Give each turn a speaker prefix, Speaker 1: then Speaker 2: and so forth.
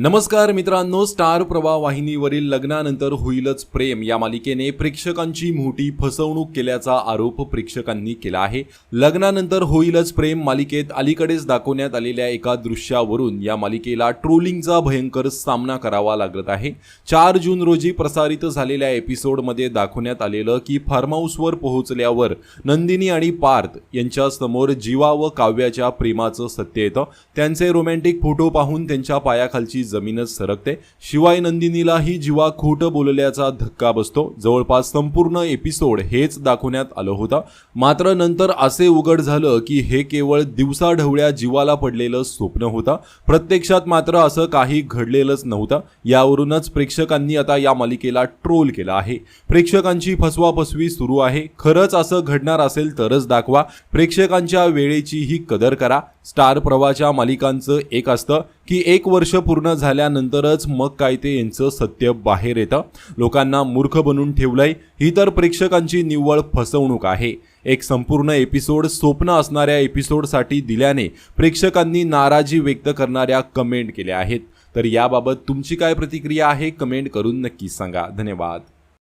Speaker 1: नमस्कार मित्रांनो स्टार प्रवाह वाहिनीवरील लग्नानंतर होईलच प्रेम. या मालिकेने प्रेक्षकांची मोठी फसवणूक केल्याचा आरोप प्रेक्षकांनी केला आहे. लग्नानंतर होईलच प्रेम मालिकेत अलीकडेच दाखवण्यात आलेल्या एका दृश्यावरून या मालिकेला ट्रोलिंगचा भयंकर सामना करावा लागत आहे. चार जून रोजी प्रसारित झालेल्या एपिसोडमध्ये दाखवण्यात आलेलं की फार्म हाऊसवर पोहोचल्यावर नंदिनी आणि पार्थ यांच्या समोर जीवा व काव्याच्या प्रेमाचं सत्य येतं. त्यांचे रोमॅन्टिक फोटो पाहून त्यांच्या पायाखालची जमीनच सरकते. शिवाय नंदिनीलाही जीवा खोट बोलल्याचा धक्का बसतो. जवळपास संपूर्ण एपिसोड हेच दाखवण्यात आलं होतं. मात्र नंतर असे उघड झालं की हे केवळ दिवसाढवळ्या जीवाला पडलेलं स्वप्न होतं. प्रत्यक्षात मात्र असं काही घडलेलंच नव्हतं. यावरूनच प्रेक्षकांनी आता या मालिकेला ट्रोल केला आहे. प्रेक्षकांची फसवाफसवी सुरू आहे. खरंच असं घडणार असेल तरच दाखवा. प्रेक्षकांच्या वेळेचीही कदर करा. स्टार प्रवाच्या मालिकांचं एक असतं. की एक वर्ष पूर्ण झाल्यानंतरच मग काय ते यांचं सत्य बाहेर येतं. लोकांना मूर्ख बनून ठेवलंय ही तर प्रेक्षकांची निव्वळ फसवणूक आहे. एक संपूर्ण एपिसोड स्वप्न असणाऱ्या एपिसोडसाठी दिल्याने प्रेक्षकांनी नाराजी व्यक्त करणाऱ्या कमेंट केल्या आहेत. तर याबाबत तुमची काय प्रतिक्रिया आहे कमेंट करून नक्की सांगा. धन्यवाद.